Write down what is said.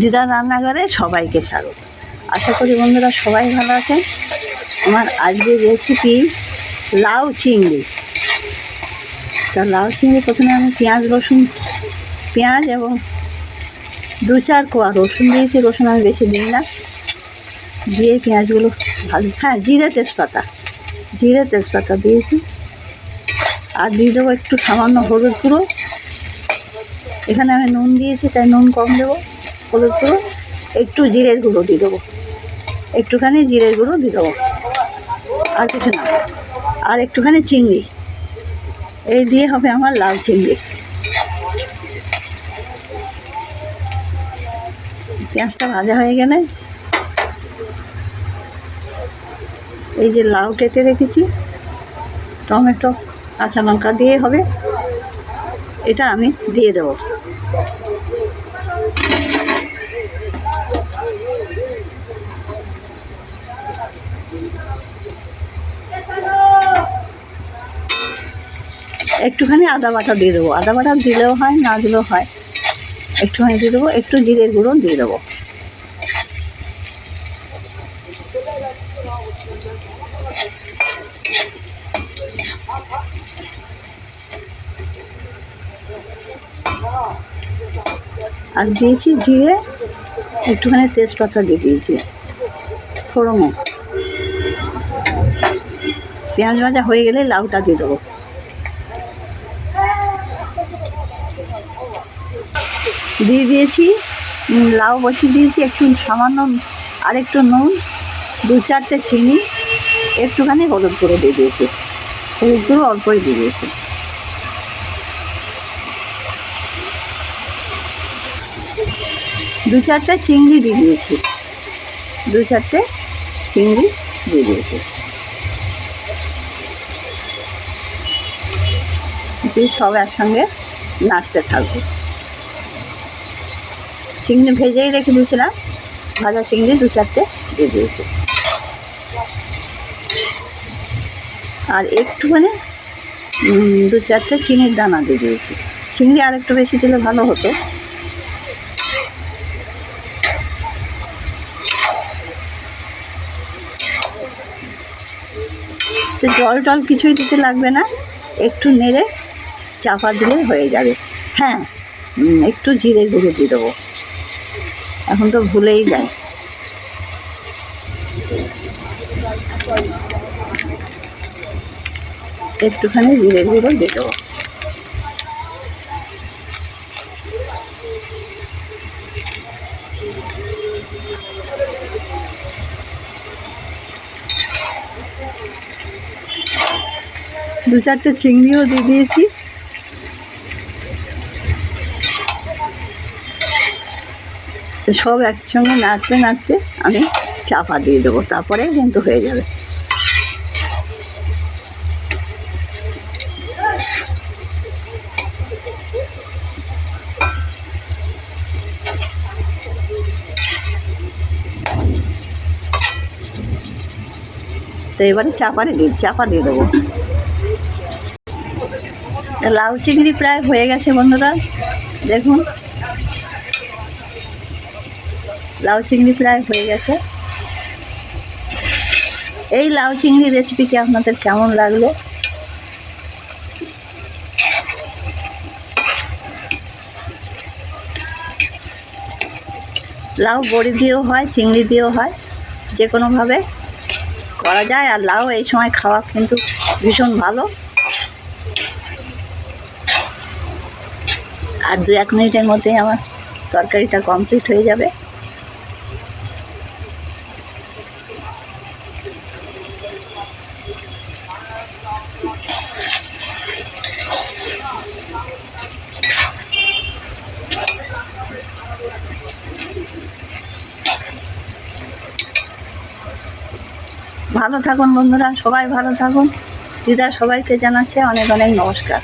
দিদার রান্নাঘরে সবাইকে স্বাগত। আশা করি বন্ধুরা সবাই ভালো আছেন। আমার আজকের রেসিপি লাউ চিংড়ি। তা লাউ চিংড়ি প্রথমে আমি পেঁয়াজ, রসুন, পেঁয়াজ এবং দু চার কোয়া রসুন দিয়েছি। রসুন আমি বেশি দিই না। দিয়ে পেঁয়াজগুলো ভালো হ্যাঁ জিরে তেজপাতা। জিরে তেজপাতা দিয়েছি। আর দিয়ে দেবো একটু সামান্য হলুদ গুঁড়ো। এখানে আমি নুন দিয়েছি, তাই নুন কম দেবো। হলুদ গুঁড়ো একটু জিরের গুঁড়ো দিয়ে দেবো। একটুখানি জিরের গুঁড়ো দিয়ে দেবো। আর কিছু না। আর একটুখানি চিংড়ি। এই দিয়ে হবে আমার লাল চিংড়ি। পেঁয়াজটা ভাজা হয়ে গেলে এই যে লাউ কেটে রেখেছি, টমেটো, কাঁচা লঙ্কা দিয়ে হবে। এটা আমি দিয়ে দেবো। একটুখানি আদা বাটা দিয়ে দেবো। আদা বাটা দিলেও হয়, না দিলেও হয়। একটুখানি দিয়ে দেবো, একটু জিরের গুঁড়ো দিয়ে দেবো। আর দিয়েছি জিরে, একটুখানি তেজপাতা দিয়ে দিয়েছি, ফোড়নে। পেঁয়াজ ভাজা হয়ে গেলে লাউটা দিয়ে দেবো। দিয়ে দিয়েছি লাউ বসিয়ে দিয়েছি, একটু সামান্য আর একটু নুন, দু চারটে চিনি, একটুখানি হলুদ গুঁড়ো দিয়ে দিয়েছি। হলুদ গুঁড়ো অল্পই দিয়ে দিয়েছি। দু চারটে চিংড়ি দিয়ে দিয়েছি। দু চারটে চিংড়ি দিয়ে দিয়েছি। দিয়ে সব একসঙ্গে নাড়তে থাকব। চিংড়ি ভেজেই রেখে দিয়েছিলাম। ভাজা চিংড়ি দু চারটে দিয়ে দিয়েছি। আর একটুখানি দু চারটে চিনির দানা দিয়ে দিয়েছি। চিংড়ি আর একটু বেশি দিলে ভালো হতো। জল টল কিছুই দিতে লাগবে না। একটু নেড়ে চাপা দিলেই হয়ে যাবে। হ্যাঁ একটু জিরে গুঁড়ো দিয়ে দেবো। এখন তো ভুলেই যায়। একটুখানি জিরে গুঁড়ো দিয়ে দেবো। দু চারটে চিংড়িও দিয়ে দিয়েছি। তো সব একসঙ্গে নাড়তে নাড়তে আমি চাপা দিয়ে দেবো, তারপরে কিন্তু হয়ে যাবে। তো এবারে চাপারে দিই চাপা দিয়ে দেবো। লাউ চিংড়ি প্রায় হয়ে গেছে বন্ধুরা, দেখুন। লাউ চিংড়ি প্রায় হয়ে গেছে। এই লাউ চিংড়ি রেসিপিটি আপনাদের কেমন লাগল? লাউ বড়ি দিয়েও হয়, চিংড়ি দিয়েও হয়, যে কোনোভাবে করা যায়। আর লাউ এই সময় খাওয়া কিন্তু ভীষণ ভালো। আর দু এক মিনিটের মধ্যেই আমার তরকারিটা কমপ্লিট হয়ে যাবে। ভালো থাকুন বন্ধুরা সবাই ভালো থাকুন। দিদা সবাইকে জানাচ্ছে অনেক অনেক নমস্কার।